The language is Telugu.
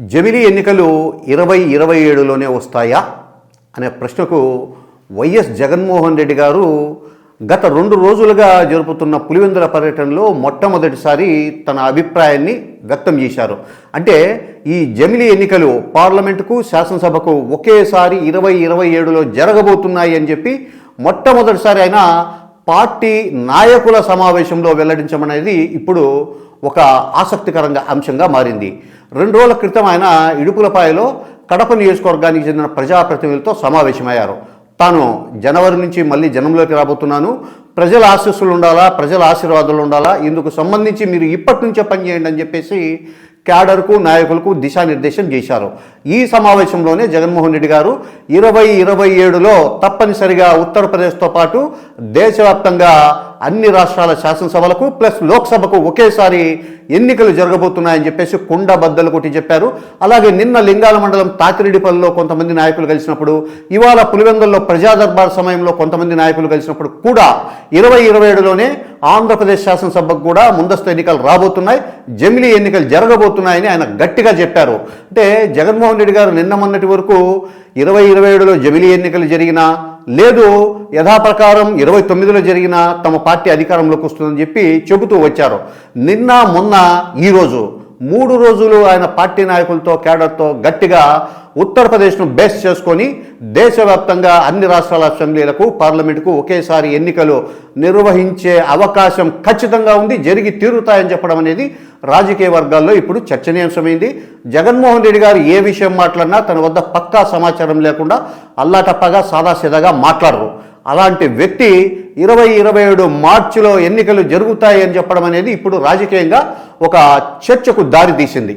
జమిలి ఎన్నికలు ఇరవై ఇరవై ఏడులోనే వస్తాయా అనే ప్రశ్నకు వైఎస్ జగన్మోహన్ రెడ్డి గారు గత రెండు రోజులుగా జరుపుతున్న పులివెందుల పర్యటనలో మొట్టమొదటిసారి తన అభిప్రాయాన్ని వ్యక్తం చేశారు. అంటే ఈ జమిలి ఎన్నికలు పార్లమెంటుకు శాసనసభకు ఒకేసారి ఇరవై ఇరవై ఏడులో జరగబోతున్నాయి అని చెప్పి మొట్టమొదటిసారి ఆయన పార్టీ నాయకుల సమావేశంలో వెల్లడించమనేది ఇప్పుడు ఒక ఆసక్తికరంగా అంశంగా మారింది. రెండు రోజుల క్రితం ఆయన ఇడుపులపాయలో కడప నియోజకవర్గానికి చెందిన ప్రజాప్రతినిధులతో సమావేశమయ్యారు. తాను జనవరి నుంచి మళ్ళీ జనంలోకి రాబోతున్నాను. ప్రజల ఆశీస్సులు ఉండాలా? ప్రజల ఆశీర్వాదాలు ఉండాలా? ఇందుకు సంబంధించి మీరు ఇప్పటి నుంచే పనిచేయండి అని చెప్పేసి క్యాడర్కు నాయకులకు దిశానిర్దేశం చేశారు. ఈ సమావేశంలోనే జగన్మోహన్ రెడ్డి గారు ఇరవై ఇరవై ఏడులో తప్పనిసరిగా ఉత్తరప్రదేశ్తో పాటు దేశవ్యాప్తంగా అన్ని రాష్ట్రాల శాసనసభలకు ప్లస్ లోక్సభకు ఒకేసారి ఎన్నికలు జరగబోతున్నాయని చెప్పేసి కుండ బద్దలు కొట్టి చెప్పారు. అలాగే నిన్న లింగాల మండలం తాతిరెడ్డిపల్లిలో కొంతమంది నాయకులు కలిసినప్పుడు ఇవాళ పులివెందుల్లో ప్రజాదర్బార్ సమయంలో కొంతమంది నాయకులు కలిసినప్పుడు కూడా ఇరవై ఇరవై ఏడులోనే ఆంధ్రప్రదేశ్ శాసనసభకు కూడా ముందస్తు ఎన్నికలు రాబోతున్నాయి. జమిలీ ఎన్నికలు జరగబోతున్నాయని ఆయన గట్టిగా చెప్పారు. అంటే జగన్మోహన్ రెడ్డి గారు నిన్న మొన్నటి వరకు ఇరవై ఇరవై ఏడులో జమిలీ ఎన్నికలు జరిగినా లేదు యథాప్రకారం ఇరవై తొమ్మిదిలో జరిగిన తమ పార్టీ అధికారంలోకి వస్తుందని చెప్పి చెబుతూ వచ్చారు. నిన్న మొన్న ఈరోజు మూడు రోజులు ఆయన పార్టీ నాయకులతో కేడర్తో గట్టిగా ఉత్తరప్రదేశ్ను బేస్ చేసుకొని దేశవ్యాప్తంగా అన్ని రాష్ట్రాల అసెంబ్లీలకు పార్లమెంటుకు ఒకేసారి ఎన్నికలు నిర్వహించే అవకాశం ఖచ్చితంగా ఉంది జరిగి తీరుతాయని చెప్పడం అనేది రాజకీయ వర్గాల్లో ఇప్పుడు చర్చనీయాంశమైంది. జగన్మోహన్ రెడ్డి గారు ఏ విషయం మాట్లాడినా తన వద్ద పక్కా సమాచారం లేకుండా అల్లాటప్పగా సాదాసీదాగా మాట్లాడరు. అలాంటి వ్యక్తి ఇరవై ఇరవై ఏడు మార్చిలో ఎన్నికలు జరుగుతాయి అని చెప్పడం అనేది ఇప్పుడు రాజకీయంగా ఒక చర్చకు దారి తీసింది